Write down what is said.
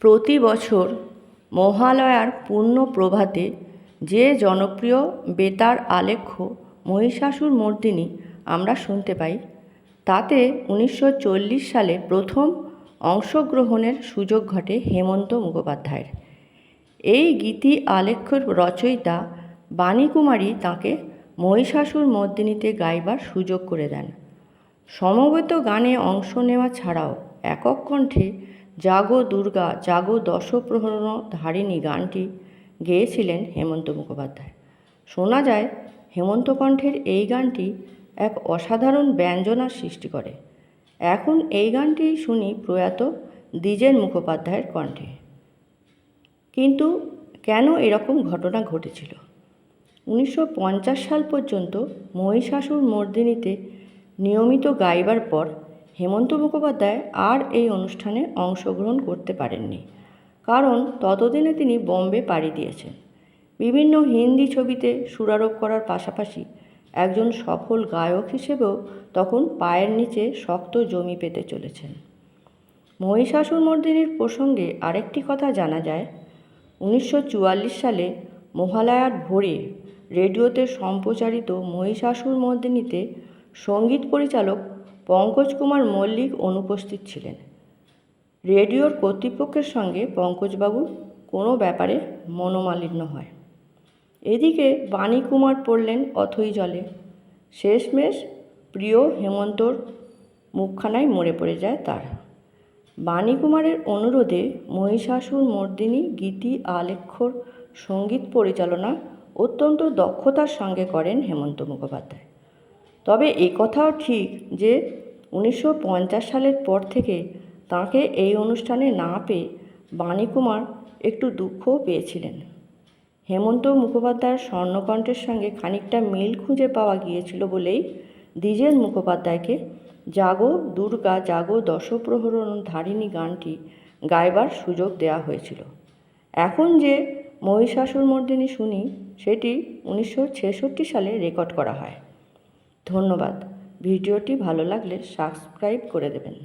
প্রতি বছর মহালয়ার পূর্ণ প্রভাতে যে জনপ্রিয় বেতার আলেখ্য মহিষাসুর মর্দিনী আমরা শুনতে পাই, তাতে উনিশশো চল্লিশ সালে প্রথম অংশগ্রহণের সুযোগ ঘটে হেমন্ত মুখোপাধ্যায়ের। এই গীতি আলেখ্যর রচয়িতা বাণীকুমারী তাঁকে মহিষাসুর মর্দিনীতে গাইবার সুযোগ করে দেন। সমবেত গানে অংশ নেওয়া ছাড়াও একক কণ্ঠে জাগো দুর্গা, জাগো দশপ্রহরণ ধারিণী গানটি গেয়েছিলেন হেমন্ত মুখোপাধ্যায়। শোনা যায়, হেমন্ত কণ্ঠের এই গানটি এক অসাধারণ ব্যঞ্জনার সৃষ্টি করে। এখন এই গানটি শুনি প্রয়াত দ্বিজেন মুখোপাধ্যায়ের কণ্ঠে। কিন্তু কেন এরকম ঘটনা ঘটেছিল? উনিশশো পঞ্চাশ সাল পর্যন্ত মহিষাসুর মর্দিনীতে নিয়মিত গাইবার পর হেমন্ত মুখোপাধ্যায় আর এই অনুষ্ঠানে অংশগ্রহণ করতে পারেননি। কারণ ততদিনে তিনি বম্বে পাড়ি দিয়েছেন। বিভিন্ন হিন্দি ছবিতে সুরারোপ করার পাশাপাশি একজন সফল গায়ক হিসেবেও তখন পায়ের নিচে শক্ত জমি পেতে চলেছেন। মহিষাসুর মর্দিনীর প্রসঙ্গে আরেকটি কথা জানা যায়। উনিশশো চুয়াল্লিশ সালে মহালয়ার ভোরে রেডিওতে সম্প্রচারিত মহিষাসুর মর্দিনীতে সংগীত পরিচালক পঙ্কজ কুমার মল্লিক অনুপস্থিত ছিলেন। রেডিওর কর্তৃপক্ষের সঙ্গে পঙ্কজবাবুর কোনো ব্যাপারে মনোমালিন্য হয়। এদিকে বাণী কুমার পড়লেন অথই জলে। শেষমেশ প্রিয় হেমন্তর মুখখানায় মরে পড়ে যায় তার। বাণী কুমারের অনুরোধে মহিষাসুর মর্দিনী, গীতি, আলেখ্যর সংগীত পরিচালনা অত্যন্ত দক্ষতার সঙ্গে করেন হেমন্ত মুখোপাধ্যায়। তবে এ কথাও ঠিক যে উনিশশো পঞ্চাশ সালের পর থেকে তাঁকে এই অনুষ্ঠানে না পেয়ে বাণীকুমার একটু দুঃখও পেয়েছিলেন। হেমন্ত মুখোপাধ্যায়ের স্বর্ণকণ্ঠের সঙ্গে খানিকটা মিল খুঁজে পাওয়া গিয়েছিল বলেই দ্বিজেন মুখোপাধ্যায়কে জাগো দুর্গা, জাগো দশপ্রহরণ ধারিণী গানটি গাইবার সুযোগ দেওয়া হয়েছিল। এখন যে মহিষাসুর মর্দিনী শুনি, সেটি উনিশশো ছেষট্টি সালে রেকর্ড করা হয়। ধন্যবাদ। ভিডিওটি ভালো লাগলে সাবস্ক্রাইব করে দেবেন।